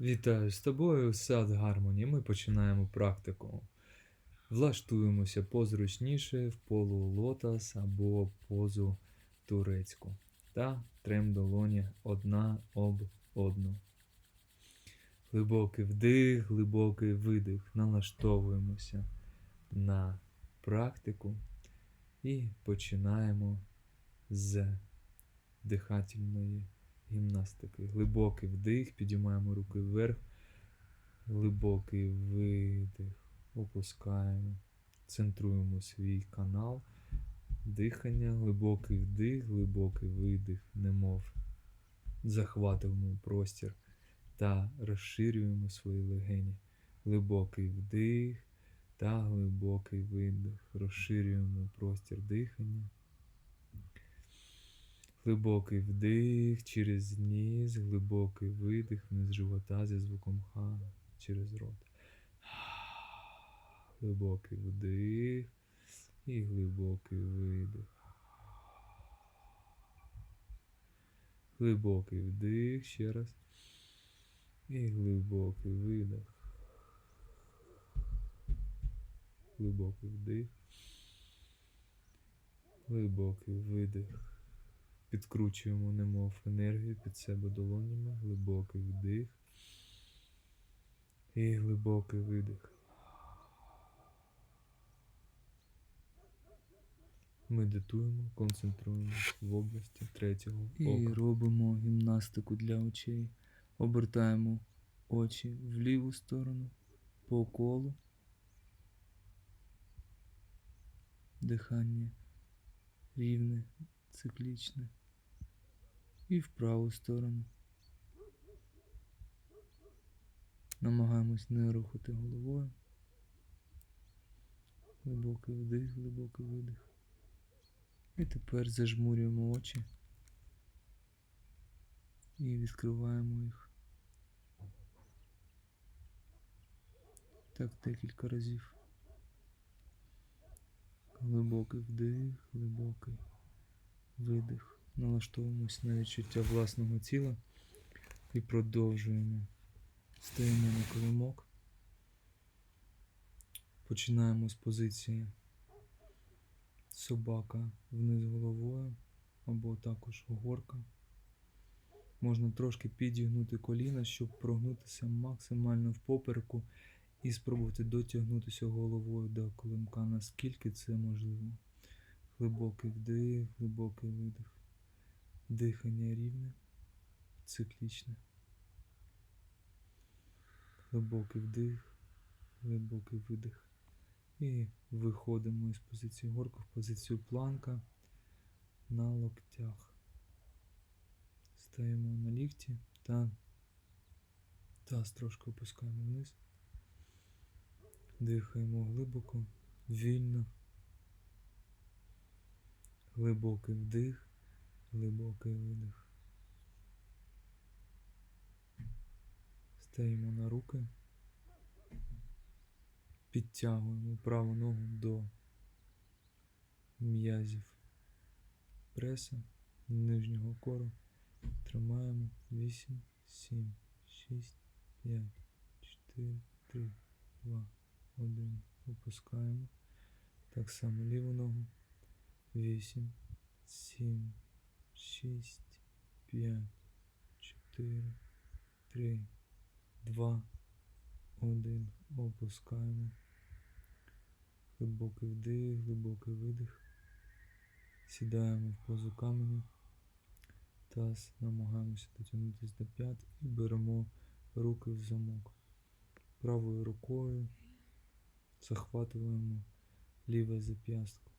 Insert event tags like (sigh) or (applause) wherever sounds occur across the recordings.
Вітаю з тобою, сад Гармоні. Ми починаємо практику. Влаштуємося позручніше в полу лотос або позу турецьку. Та трем долоні одна об одну. Глибокий вдих, глибокий видих. Налаштовуємося на практику і починаємо з дихательної гімнастики. Глибокий вдих, підіймаємо руки вверх, глибокий видих, опускаємо, центруємо свій канал, дихання, глибокий вдих, глибокий видих, немов захватуємо простір та розширюємо свої легені. Глибокий вдих та глибокий видих. Розширюємо простір дихання. Глибокий вдих через ніс, глибокий видих вниз живота зі звуком ха через рот. (sighs) Глибокий вдих і глибокий видих. Глибокий вдих ще раз. І глибокий видих. Глибокий вдих. Глибокий видих. Підкручуємо немов енергію під себе долонями, глибокий вдих і глибокий видих. Медитуємо, концентруємося в області третього І робимо гімнастику для очей. Обертаємо очі в ліву сторону по колу. Дихання рівне, циклічне. І в праву сторону. Намагаємось не рухати головою. Глибокий вдих, глибокий видих. І тепер зажмурюємо очі і відкриваємо їх. Так декілька разів. Глибокий вдих, глибокий видих. Налаштовуємось на відчуття власного тіла і продовжуємо. Стаємо на килимок. Починаємо з позиції собака вниз головою або також горка. Можна трошки підігнути коліна, щоб прогнутися максимально в попереку і спробувати дотягнутися головою до колимка, наскільки це можливо. Глибокий вдих, глибокий видих. Дихання рівне, циклічне. Глибокий вдих, глибокий видих. І виходимо із позиції горку в позицію планка на локтях. Стаємо на лікті та таз трошки опускаємо вниз. Дихаємо глибоко, вільно. Глибокий вдих, глибокий видих. Стаємо на руки. Підтягуємо праву ногу до м'язів преса, нижнього кору. Тримаємо 8, 7, 6, 5, 4, 3, 2, 1. Опускаємо. Так само ліву ногу. 8, 7, 6, 5, 4, 3, 2, 1. Опускаємо. Глибокий вдих, глибокий видих. Сідаємо в позу каменю. Таз намагаємося дотягнутися до п'ят і беремо руки в замок. Правою рукою захватуємо ліве зап'ястко.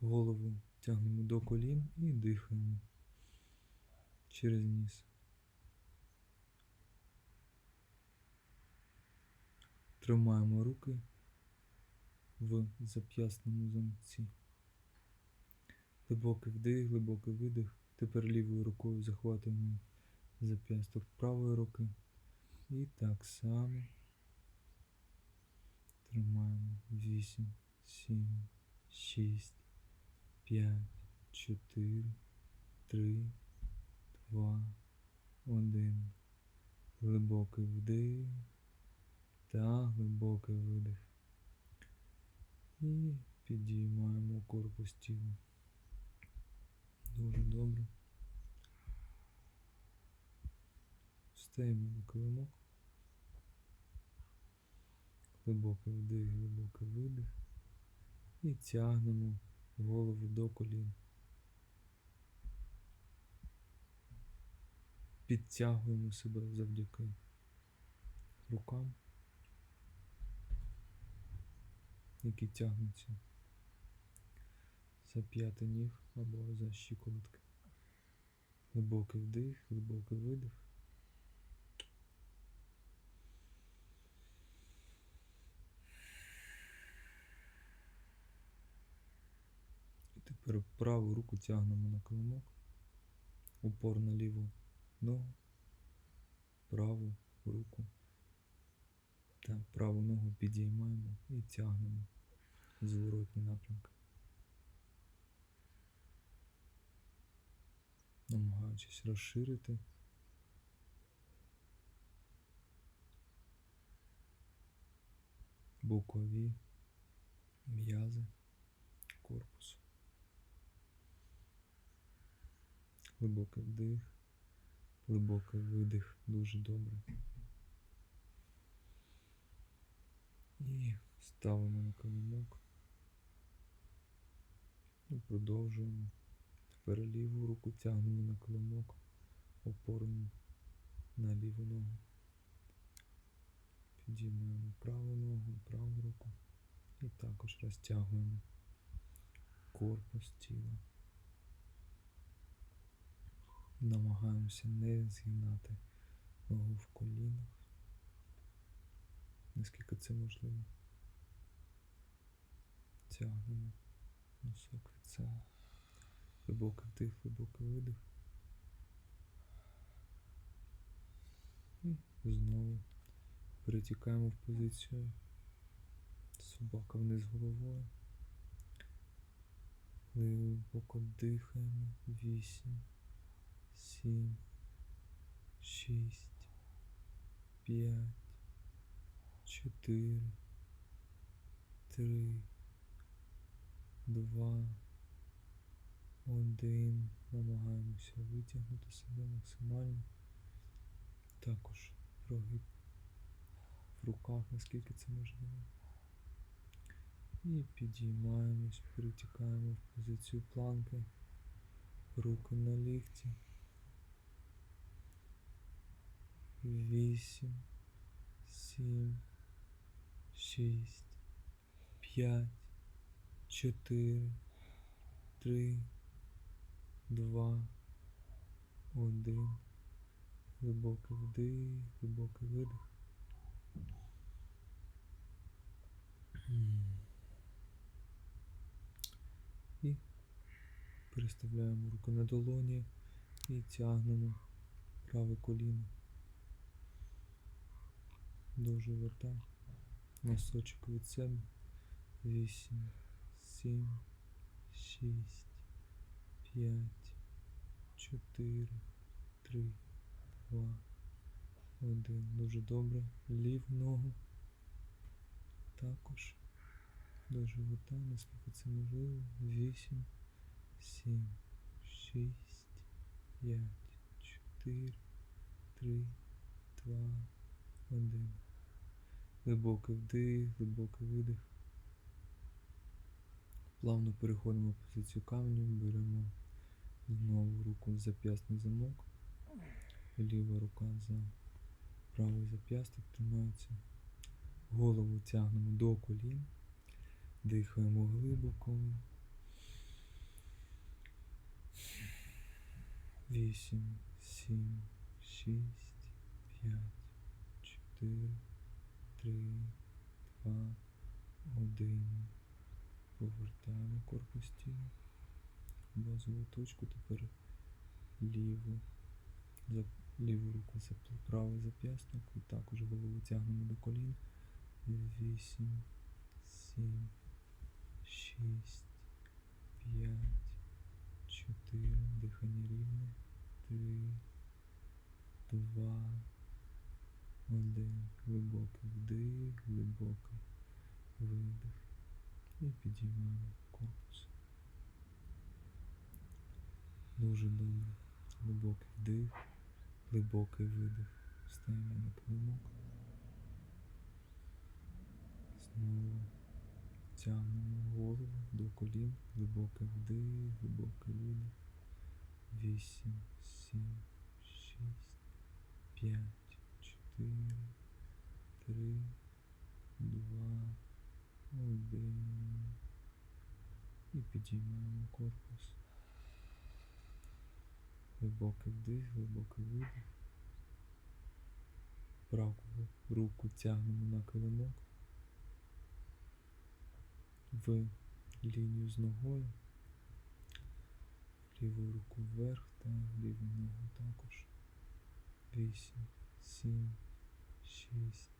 Голову тягнемо до колін і дихаємо через ніс. Тримаємо руки в зап'ясному замці. Глибокий вдих, глибокий видих. Тепер лівою рукою захватуємо зап'ясток правої руки. І так само тримаємо 8, 7, 6, 5, 4, 3, 2, 1. глибокий вдих та глибокий видих. І підіймаємо корпус тіла. Дуже добре. Встаємо на килимок. Глибокий вдих, глибокий видих. І тягнемо голову до колін. Підтягуємо себе завдяки рукам, які тягнуться за п'яти ніг або за щиколотки. Глибокий вдих, глибокий видих. Праву руку тягнемо на килимок, упор на ліву ногу, праву руку. Та праву ногу підіймаємо і тягнемо зворотні напрямки. Намагаючись розширити. Бокові Глибокий вдих, глибокий видих, дуже добре. І ставимо на килимок. І продовжуємо. Тепер ліву руку тягнемо на килимок, опорну на ліву ногу. Підіймаємо праву ногу, праву руку і також розтягуємо корпус тіла. Намагаємося не згинати ногу в колінах, наскільки це можливо. Тягнемо носок від себе. Глибокий вдих, глибокий видих. І знову перетікаємо в позицію собака вниз головою. Глибоко дихаємо. Вісім, сім, шість, п'ять, чотири, три, два, один. Намагаємося витягнути себе максимально. Також прогиб в руках, наскільки це можливо. І підіймаємось, перетікаємо в позицію планки, руки на лікті. Вісім, сім, шість, п'ять, чотири, три, два, один. Глибокий вдих, глибокий видих. І переставляємо руки на долоні і тягнемо праве коліно до живота. Носочок від себе. Вісім, сім, шість, п'ять, чотири, три, два, один. Дуже добре. Ліву ногу. Також до живота, наскільки це можливо. Вісім, сім, шість, п'ять, чотири, три, два, один. Глибокий вдих, глибокий видих. Плавно переходимо в позицію каменю, беремо знову руку в зап'ясний замок. Ліва рука за правий зап'ясток тримається. Голову тягнемо до колін. Дихаємо глибоко. Вісім, сім, шість, п'ять, чотири, три, два, один. Повертаємо корпус тіла. Базову точку тепер ліву. За ліву руку за правий зап'ясток і також голову тягнемо до колін. Вісім, сім, шість, п'ять, чотири. Дихання рівне. Три, два, Один. Глибокий вдих, глибокий видих. І підіймаємо корпус. Дуже добре. Глибокий вдих, глибокий видих. Стаємо на килимок. Знову тягнемо голову до колін. Глибокий вдих, глибокий видих. Вісім, сім, шість, п'ять, чотири, три, два, один. І підіймаємо корпус. Глибокий вдих, глибокий видих. Праву руку тягнемо на килимок. В лінію з ногою. Ліву руку вверх та ліву ногу також. Вісім, сім, шість,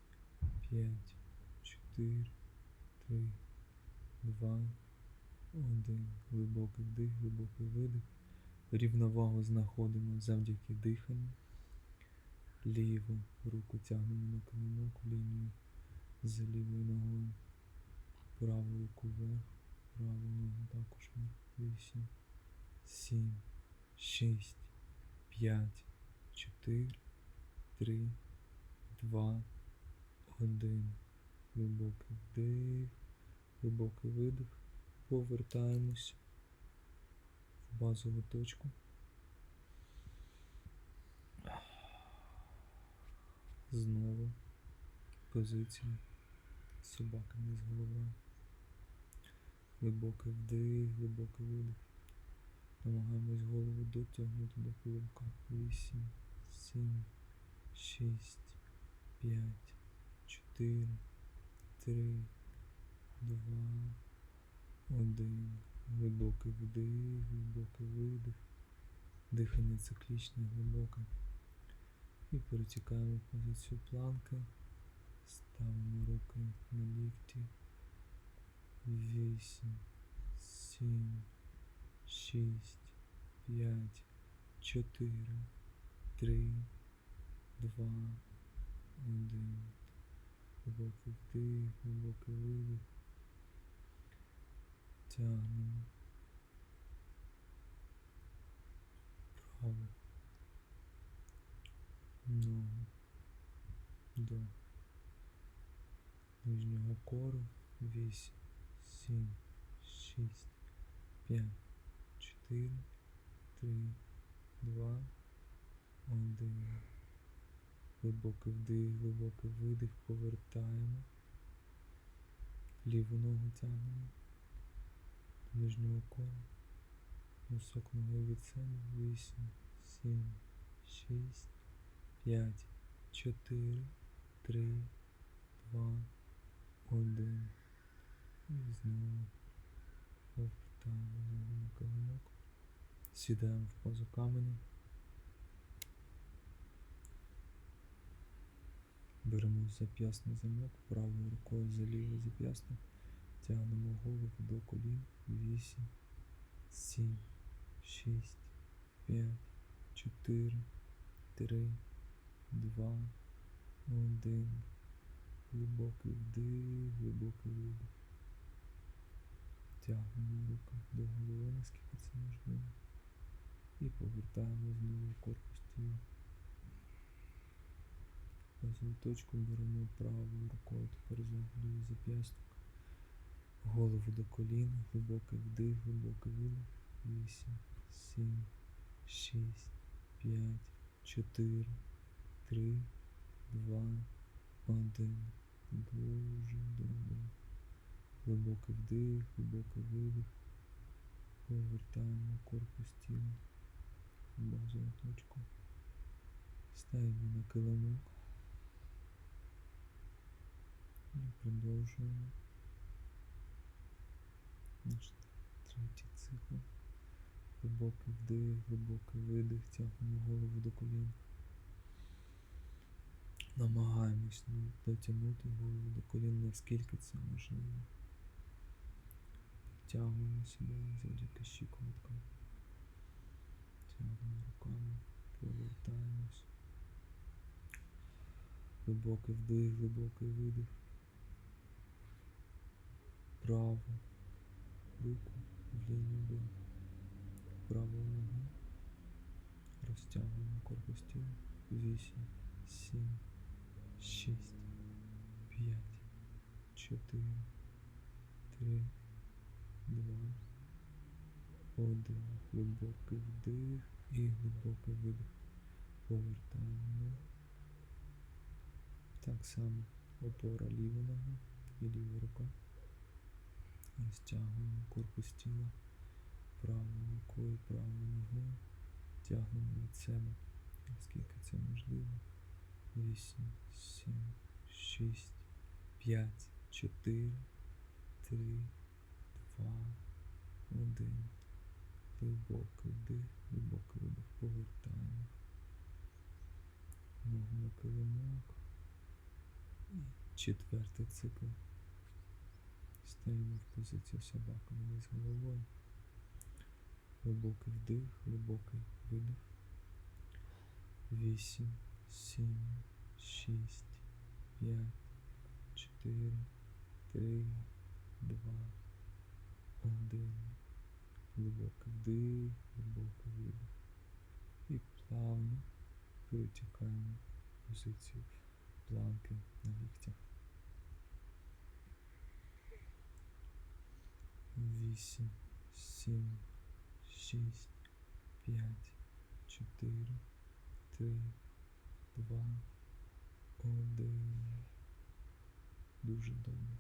п'ять, чотири, три, два, один. Глибокий вдих, глибокий видих. Рівновагу знаходимо завдяки диханню. Ліву руку тягнемо на килимок в лінію з лівою ногою. Праву руку вверх, праву ногу також. Вісім, сім, шість, п'ять, чотири, три, два, один. Глибокий вдих, глибокий видих. Повертаємось в базову точку. Знову позиція собака низ голова. Глибокий вдих, глибокий видих. Намагаємось голову дотягнути до килимка. Вісім, сім, шість, п'ять, чотири, три, два, один. Глибокий вдих, глибокий видих. Дихання циклічне, глибоке. І перетікаємо в позицію планки. Ставимо руки на лікті. Вісім, сім, шість, п'ять, чотири, три, два, один. Глибокий вдих, глибокий видих. Тягнемо. Право. Ногу. До нижнього кору. Вісім, сім, шість, п'ять, чотири, три, два, один. Глибокий вдих, глибокий видих, повертаємо. Ліву ногу тягнемо нижнього кола. Носок ноги від себе. Вісім, сім, шість, п'ять, чотири, три, два, один. І знову повертаємо ногу на килимок. Сідаємо в позу каменя. Беремо зап'ясний замок, правою рукою за лівий зап'ясник. Тягнемо голову до колін. Вісім, сім, шість, п'ять, чотири, три, два, один. Глибокий вдих, глибокий видих. Тягнемо руки до голови, наскільки це можливо. І повертаємо знову корпус тіла. Базову точку беремо правою рукою, тепер за зап'ясток. Голову до колін, глибокий вдих, глибокий видих. Вісім, сім, шість, п'ять, чотири, три, два, один. Дуже добре. Глибокий вдих, глибокий видих. Повертаємо корпус тіла в базову точку. Ставимо на килимок. Продовжуємо. Наш третій цикл. Глибокий вдих, глибокий видих, тягнемо голову до колін. Намагаємось ну, дотягнути голову до колін, наскільки це можливо. Підтягуємо себе завдяки щиколоткам. Тягнемо руками, повертаємось. Глибокий вдих, глибокий видих. Праву руку в лінію до правої ноги. Розтягуємо корпус тіла. 8, 7, 6, 5, 4, 3, 2, 1. Глибокий вдих і глибокий видих. Повертаємо. Так само опора ліва нога і ліва рука. Розтягуємо корпус тіла правою рукою, правою ногою. Тягнемо від себе, наскільки це можливо. 8, 7, 6, 5, 4, 3, 2, 1. Глибокий вдих, глибокий видих. Повертаємо. Ногу на килимок. І четвертий цикл. Стаємо в позицію собаки вниз головою. Глибокий вдих, глибокий видих. 8, 7, 6, 5, 4, 3, 2, 1. Глибокий вдих, глибокий видих. І плавно перетікаємо в позицію планки на ліктях. 8, 7, 6, 5, 4, 3, 2, 1. Дуже добре.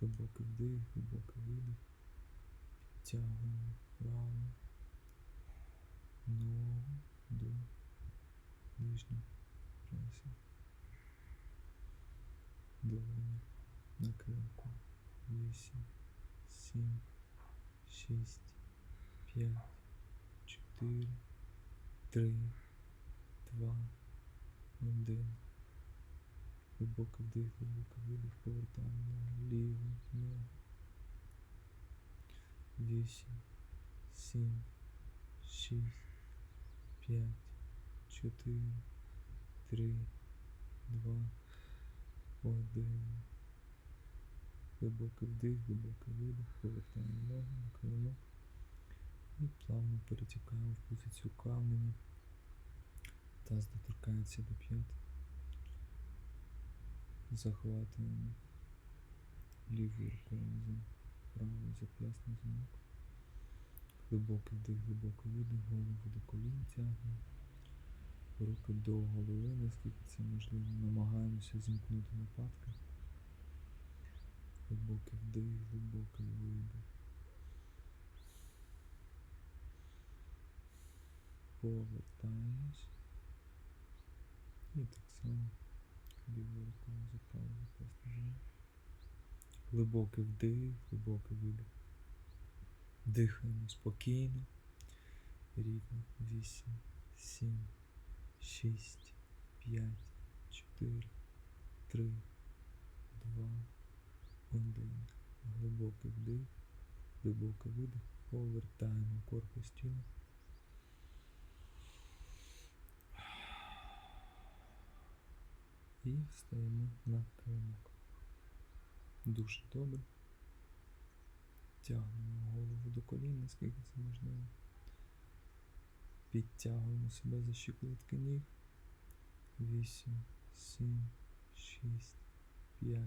Глибокий вдих, глибокий видих. Тягуємо праву ногу до нижнього преса. Долоні на килимку. 8, 7, 6, 5, 4, 3, 2, 1. Глибокий вдих, глибокий видих, повертаємо ногу ліву ногу. 8, 7, 6, 5, 4, 3, 2, 1. Глибокий вдих, глибокий видих, повертаємо ногу на килимок і плавно перетікаємо в позицію каменя. Таз доторкається до п'ят. Захватуємо лівою рукою за правий зап'ясний замок. Глибокий вдих, глибокий видих, голову до колін тягнемо. Руки до голови, наскільки це можливо. Намагаємося зімкнути лопатки. Глибокий вдих, глибокий видих. Повертаємось. І так само лівою рукою за правий зап'ясний. Глибокий вдих, глибокий видих. Дихаємо спокійно, рівно. 8, 7, 6, 5, 4, 3, 2, 1. Глибокий вдих, глибокий видих. Повертаємо корпус тіла. І стаємо на килимок. Дуже добре. Тягнемо голову до колін, наскільки це можливо. Підтягуємо себе за щиколотки ніг. 8, 7, 6, 5,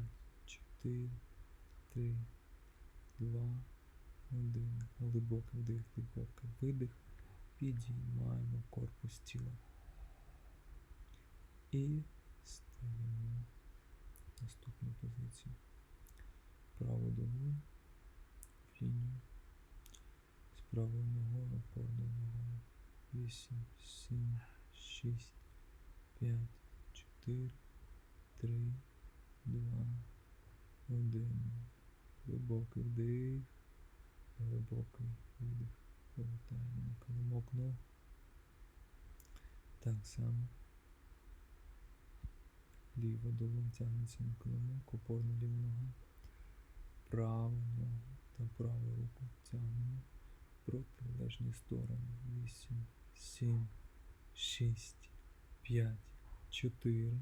4, 3, 2, 1. Глибокий вдих, глибокий видих. Підіймаємо корпус тіла. І стаємо в наступну позицію. Праву долоню в лінію. З правою ногою, опорною ногою. 8, 7, 6, 5, 4, 3, 2, 1. Глибокий вдих, глибокий видих. Повертаємо на килимок. Так само. Ліва долонь тягнеться на килимок, опорна ліва нога. Праву ногу та праву руку тягнемо протилежні сторони. 8, 7, 6, 5, 4,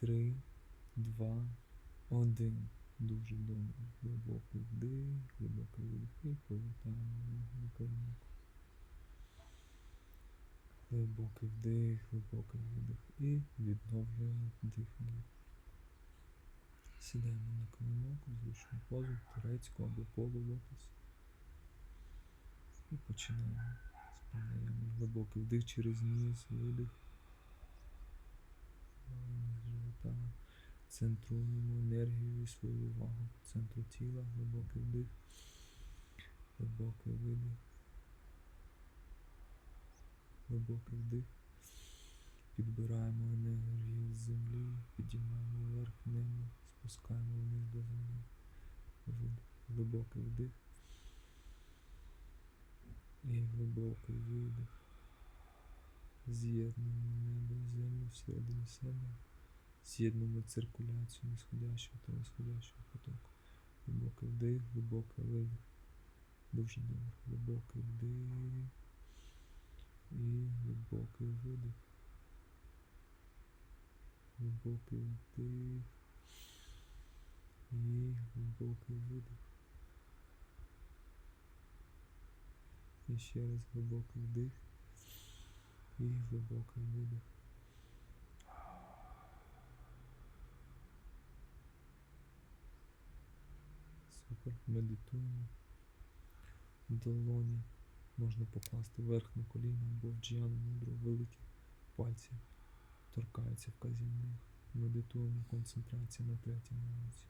3, 2, 1. Дуже добре. Глибокий вдих, глибокий видих і повертаємо на колінок. Глибокий вдих, глибокий видих і відновлюємо дихання. Сідаємо на колінок зручну позу, турецьку або полулотос. І починаємо пранаями. Глибокий вдих через ніс, видих. Низ живота. Центруємо енергію і свою увагу по центру тіла, глибокий вдих, глибокий видих, глибокий вдих. Підбираємо енергію з землі, підіймаємо вверх небо, спускаємо вниз до землі. Видих, глибокий вдих. І глибокий видих. З'єднуємо небо землю всередині себе. З'єднуємо циркуляцію нисходящого та восходящого потоку. Глибокий вдих, глибокий видих. Дуже добре. Глибокий вдих і глибокий видих. Глибокий вдих і глибокий видих. І ще раз глибокий вдих і глибокий видих. Супер. Медитуємо. Долоні можна покласти вверх на коліна або в джіану мудру великі пальці торкаються вказівних. Медитуємо концентрація на третьому оці.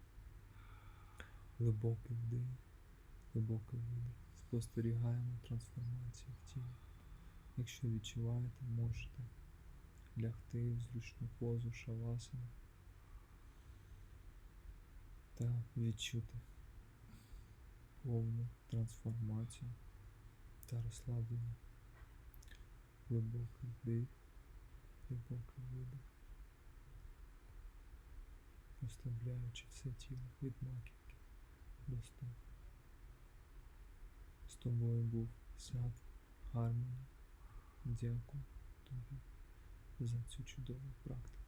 Глибокий вдих, глибокий видих. Спостерігаємо трансформацію в тілі. Якщо відчуваєте, можете лягти в зручну позу шавасана та відчути повну трансформацію та розслаблення. Глибокий вдих, глибокий видих, розслабляючи все тіло від маківки до стоп. З тобою був сад гармонії. Дякую тобі за цю чудову практику.